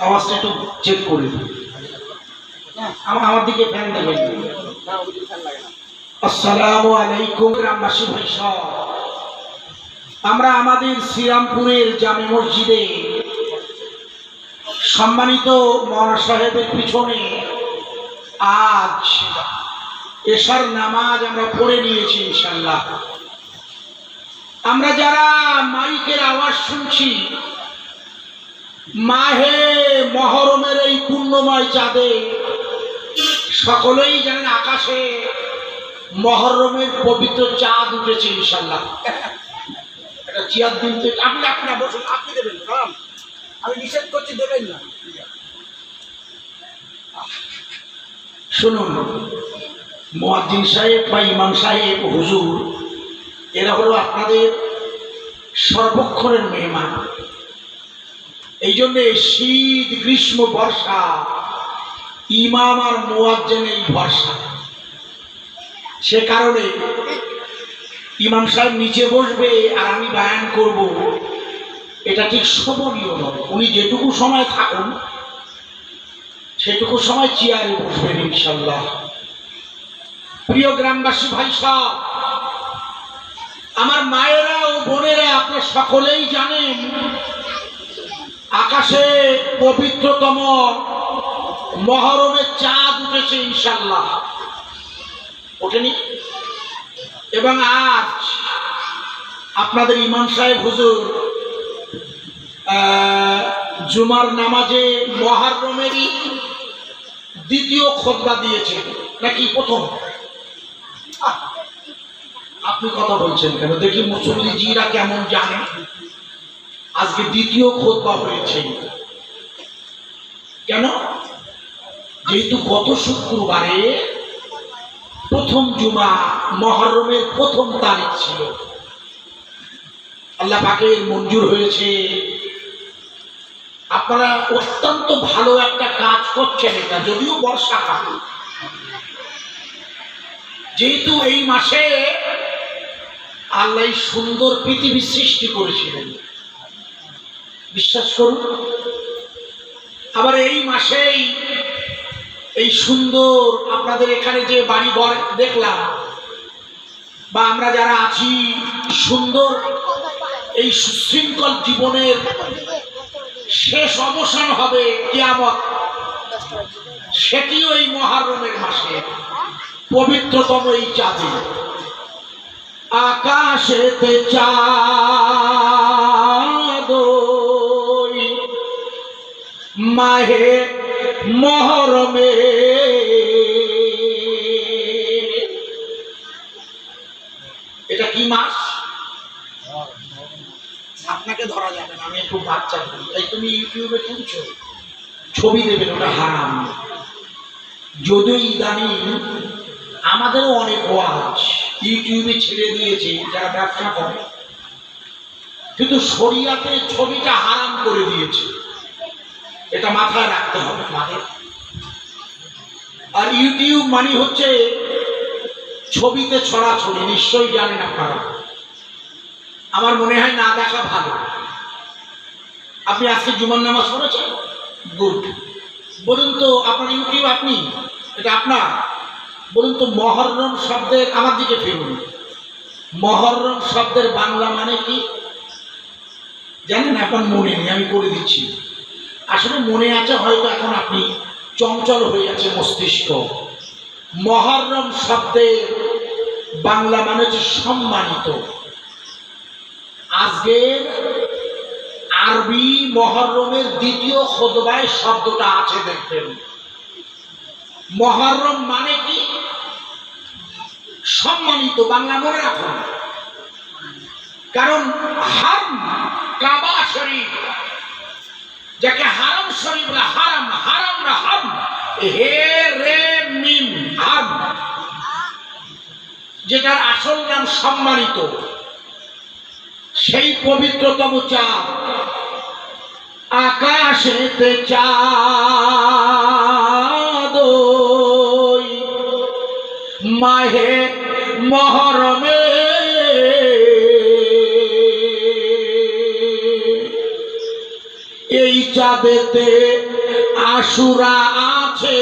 আওয়াজটা একটু চেক করে আমার আমার দিকে ফ্যান দেবেন আসসালামু আলাইকুম, গ্রামবাসী ভাই আমরা আমাদের শ্রীরামপুরের জামে মসজিদে সম্মানিত মৌলানা সাহেবের পিছনে আজ এসার নামাজ আমরা পড়ে নিয়েছি ইনশাল্লাহ আমরা যারা মাইকের আওয়াজ শুনছি, মাহে মহরমের এই পূর্ণময় চাঁদে সকলেই জানেন আকাশে মহরমের পবিত্র চাঁদ উঠেছে ইনশাল্লাহ এটা চিয়ার দিন থেকে আপনি আপনি বসুন, আপনি দেবেন আমি নিষেধ করছি, দেবেন না। শুনুন, মোয়াজ্জিন সাহেব বা ইমাম সাহেব, হুজুর, এরা হলো আপনাদের সর্বক্ষণের মেহমান। এই জন্যে শীত, গ্রীষ্ম, বর্ষা, ইমাম আর মোয়াজ্জেন এই ভরসা। সে কারণে ইমাম সাহেব নিচে বসবে আর আমি বায়ান করব। এটা ঠিক শোভনীয় নয়। উনি যেটুকু সময় থাকুন সেটুকু সময় চেয়ারে বসবেন ইনশাল্লাহ প্রিয় গ্রামবাসী, ভাই সব, আমার মায়েরা ও বোনেরা আপনারা সকলেই জানেন, আকাশে পবিত্রতম মহরমের চাঁদ উঠেছে ইনশাল্লাহ ওঠেনি? এবং আজ আপনাদের ইমাম সাহেব হুজুর জুমার নামাজে মহারমেরই দ্বিতীয় খোদবা দিয়েছে নাকি প্রথম? আপনি কথা বলছেন কেন? দেখি মুসল্লি জিরা কেমন জানে? আজকে দ্বিতীয় খোদবা হয়েছে। কেন? যেহেতু গত শুক্রবারে প্রথম জুমা মহরমের প্রথম তারিখ ছিল। আল্লাহ পাকের মঞ্জুর হয়েছে। আপনারা অত্যন্ত ভালো একটা কাজ করছেন এটা, যদিও বর্ষাকাল যেহেতু এই মাসে আল্লাহ সুন্দর পৃথিবী সৃষ্টি করেছিলেন। বিশ্বাস করুন, আবার এই মাসেই এই সুন্দর আপনাদের এখানে যে বাড়ি ঘর দেখলাম, বা আমরা যারা আছি, সুন্দর এই সুশৃঙ্খল জীবনের শেষ অবসান হবে কিয়ামত। সেটিও এই মহারমের মাসে, পবিত্রতম এই চাঁদে। আকাশেতে চাঁদ মাহে মহরমে। এটা কি মাস? আপনাকে ধরা যাবে না আমি একটু বাচ্চা তাই তুমি ইউটিউবে তুলছো ছবি দেবেন ওটা হারাম। যদিও ইদানিং আমাদেরও অনেক ওয়াজ ইউটিউবে ছেড়ে দিয়েছে যারা ব্যবসা করে। কিন্তু শরিয়াতে ছবিটা হারাম করে দিয়েছে। এটা মাথায় রাখতে হবে। আমাদের আর ইউটিউব মানে হচ্ছে ছবিতে ছড়াছড়ি নিশ্চয়ই জানেন আপনারা। আমার মনে হয় না দেখা ভালো। আপনি আজকে জুমার নামাজ পড়েছেন? গুড বলুন তো, আপনার ইউটিউব আপনি? এটা আপনার? বলুন তো, মহরম শব্দের আমার দিকে ফিরুন। মহরম শব্দের বাংলা মানে কি? জানেন, এখন মনে নেই, আমি করে দিচ্ছি। আসলে মনে আছে হয়তো এখন আপনি চঞ্চল হয়ে আছে মস্তিষ্ক। মহরম শব্দের বাংলা মানে হচ্ছে সম্মানিত। আজকের আরবি মহরমের দ্বিতীয় খোদবায় শব্দটা আছে দেখবেন। মহরম মানে কি? সম্মানিত বাংলা মনে রাখুন। কারণ হাম কাবা শরীফ, যাকে হারাম শরীফ না, হারাম হারাম না হাম হে রে মিম হাম যেটার আসল নাম সম্মানিত। সেই পবিত্রতম চাঁদ। আকাশেতে চাঁদ মাহে মহরমে। এই চাঁদেতে আশুরা আছে।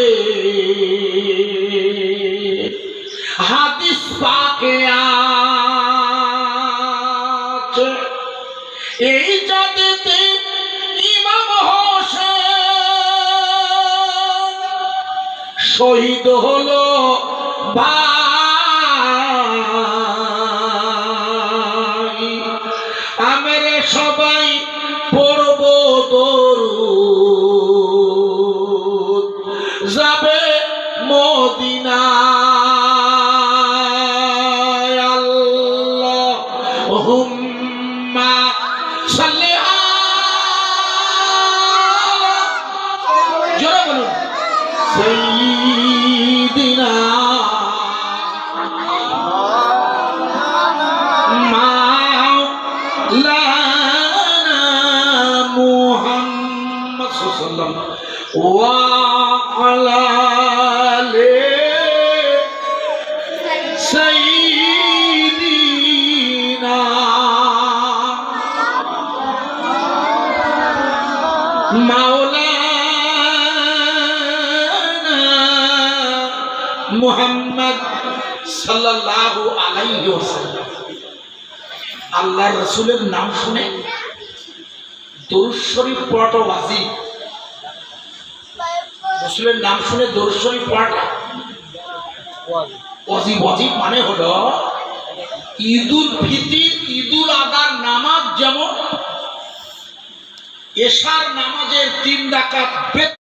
হাতিস পাকে আ এই জাতিতে শহীদ হলো ভাই মুহাম্মদ সাল্লাল্লাহু আলাইহি ওয়াসাল্লাম। আল্লাহ রসুলের নাম শুনে দরুদ শরীফ পড়াটা ওয়াজিব। রসুলের নাম শুনে দরুদ শরীফ পড়াটা অজিব অজিব মানে হলো ঈদুল ফিতির, ঈদুল আদার নামাজ যেমন, এশার নামাজের তিন বেতন